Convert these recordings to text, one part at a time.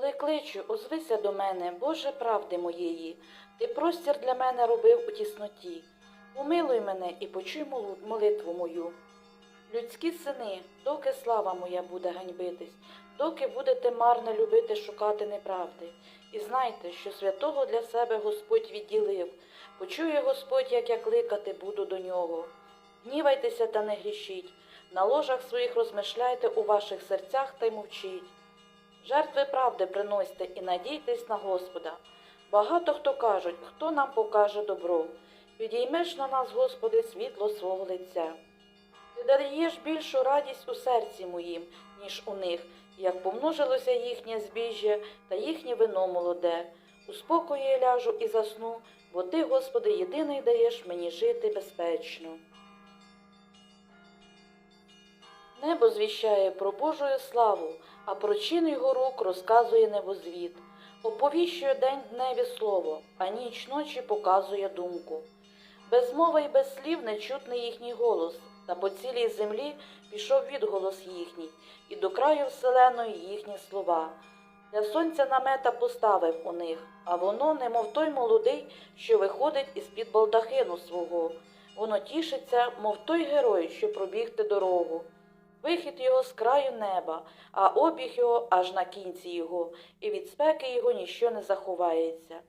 Коли кличу, озвися до мене, Боже правди моєї, ти простір для мене робив у тісноті. Помилуй мене і почуй молитву мою. Людські сини, доки слава моя буде ганьбитись, доки будете марно любити шукати неправди. І знайте, що святого для себе Господь відділив. Почує Господь, як я кликати буду до нього. Гнівайтеся та не грішіть, на ложах своїх розмишляйте у ваших серцях та й мовчіть. Жертви правди приносьте і надійтесь на Господа. Багато хто кажуть, хто нам покаже добро. Підіймеш на нас, Господи, світло свого лиця. Ти даєш більшу радість у серці моїм, ніж у них, як помножилося їхнє збіжжя та їхнє вино молоде. У спокої я ляжу і засну, бо ти, Господи, єдиний даєш мені жити безпечно. Небо звіщає про Божу славу, а про чин його рук розказує небозвіт. Оповіщує день дневі слово, а ніч ночі показує думку. Без мови й без слів не чутний їхній голос, та по цілій землі пішов відголос їхній, і до краю вселеної їхні слова. Для сонця намета поставив у них, а воно, немов той молодий, що виходить із-під балдахину свого. Воно тішиться, мов той герой, що пробігти дорогу. Вихід його з краю неба, а обіг його аж на кінці його, і від спеки його ніщо не заховається.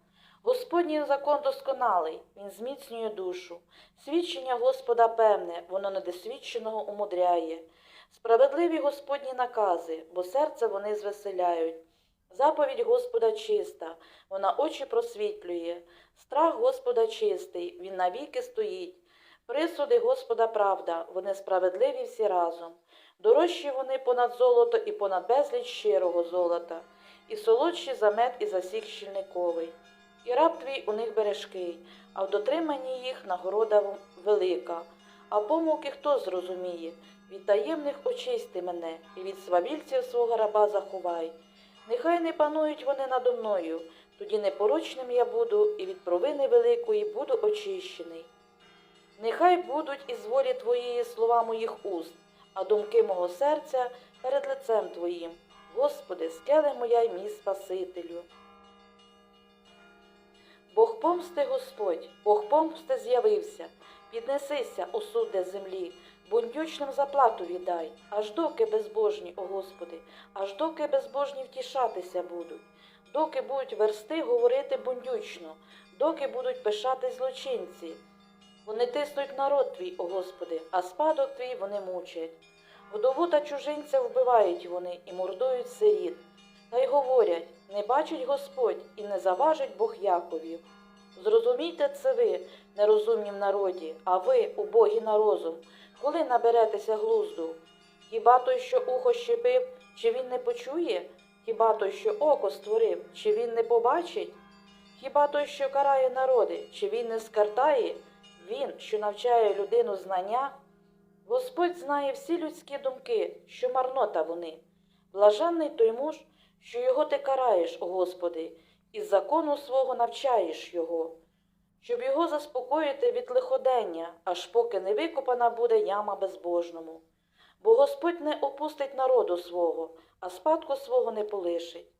Господній закон досконалий, він зміцнює душу. Свідчення Господа певне, воно недосвідченого умудряє. Справедливі Господні накази, бо серце вони звеселяють. Заповідь Господа чиста, вона очі просвітлює. Страх Господа чистий, він навіки стоїть. Присуди Господа правда, вони справедливі всі разом. Дорожчі вони понад золото і понад безліч щирого золота, і солодші за мед і за сік щільниковий. І раб твій у них бережкий, а в дотриманні їх нагорода велика. А помилки хто зрозуміє? Від таємних очисти мене, і від свавільців свого раба заховай. Нехай не панують вони надо мною, тоді непорочним я буду, і від провини великої буду очищений. Нехай будуть із волі Твоєї слова моїх уст, а думки мого серця перед лицем Твоїм. Господи, скеле моя й мій Спасителю. Бог помсти Господь, Бог помсти з'явився. Піднесися, осуде землі, бундючним заплату віддай, аж доки безбожні, о Господи, аж доки безбожні втішатися будуть, доки будуть версти говорити бундючно, доки будуть пишати злочинці. Вони тиснуть народ твій, о Господи, а спадок твій вони мучать. Вдову та чужинця вбивають вони і мордують сиріт. Та й говорять не бачить Господь і не заважить Бог Яковів. Зрозумійте це ви, нерозумні в народі, а ви, убогі на розум, коли наберетеся глузду. Хіба той, що ухо щепив, чи він не почує? Хіба той, що око створив, чи він не побачить? Хіба той, що карає народи, чи він не скартає? Він, що навчає людину знання? Господь знає всі людські думки, що марнота вони. Блаженний той муж, що його ти караєш, о Господи, і закону свого навчаєш його, щоб його заспокоїти від лиходення, аж поки не викопана буде яма безбожному. Бо Господь не опустить народу свого, а спадку свого не полишить.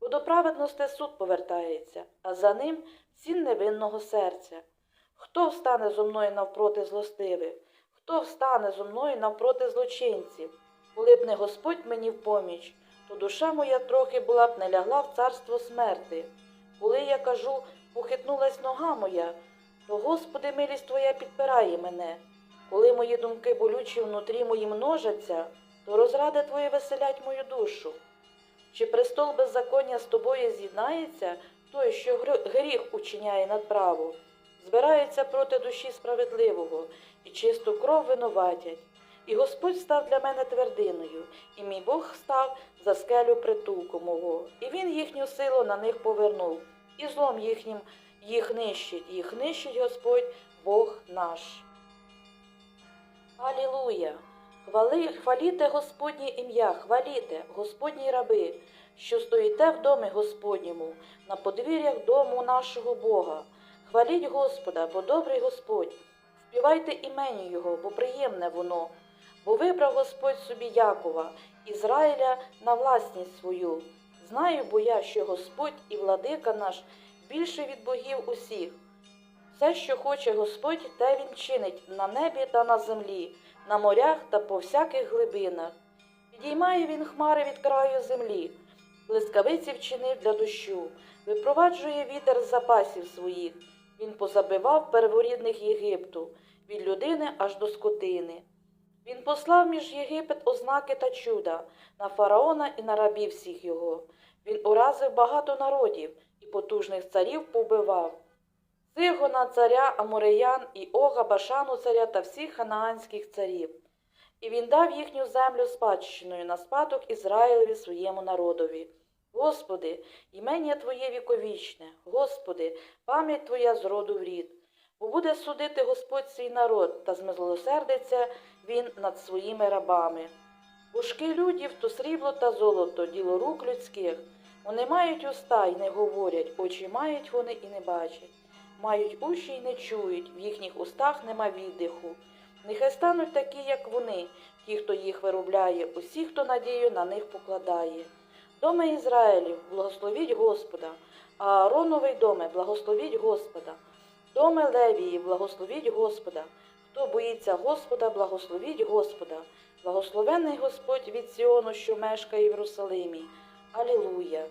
Бо до праведності суд повертається, а за ним цін невинного серця. Хто встане зо мною навпроти злостивих? Хто встане зо мною навпроти злочинців? Коли б не Господь мені в поміч, то душа моя трохи була б не лягла в царство смерти. Коли я кажу, похитнулась нога моя, то Господи, милість Твоя підпирає мене. Коли мої думки болючі внутрі мої множаться, то розради Твої веселять мою душу. Чи престол беззаконня з тобою з'єднається той, що гріх учиняє надправу, збираються проти душі справедливого і чисту кров винуватять. І Господь став для мене твердиною, і мій Бог став за скелю притулку мого, і він їхню силу на них повернув, і злом їхнім їх нищить, їх нищить Господь Бог наш. Алілуя! Хвали, хваліте Господнє ім'я, хваліте, Господні раби, що стоїте в домі Господньому, на подвір'ях дому нашого Бога. Хваліть Господа, бо добрий Господь. Співайте імені Його, бо приємне воно. Бо вибрав Господь собі Якова, Ізраїля на власність свою. Знаю, бо я, що Господь і владика наш більше від богів усіх. Все, що хоче Господь, те він чинить на небі та на землі, на морях та по всяких глибинах. Підіймає він хмари від краю землі, блискавиці вчинив для дощу, випроваджує вітер з запасів своїх. Він позабивав перворідних Єгипту, від людини аж до скотини. Він послав між Єгипет ознаки та чуда на фараона і на рабів всіх його. Він уразив багато народів і потужних царів побивав. Сигона царя Амореян і Ога Башану царя та всіх ханаанських царів. І він дав їхню землю спадщиною на спадок Ізраїлеві своєму народові. Господи, імення Твоє віковічне, Господи, пам'ять Твоя з роду в рід. Бо буде судити Господь свій народ та змилосердиться він над своїми рабами. Пушки людів то срібло та золото, діло рук людських. Вони мають уста й не говорять, очі мають вони і не бачать. Мають уші й не чують, в їхніх устах нема віддиху. Нехай стануть такі, як вони, ті, хто їх виробляє, усі, хто надію на них покладає. Доме Ізраїлів, благословіть Господа, Аароновий доме, благословіть Господа. Доме Левії, благословіть Господа. Хто боїться Господа, благословіть Господа. благословений Господь від Сіону, що мешкає в Єрусалимі. Алілуя!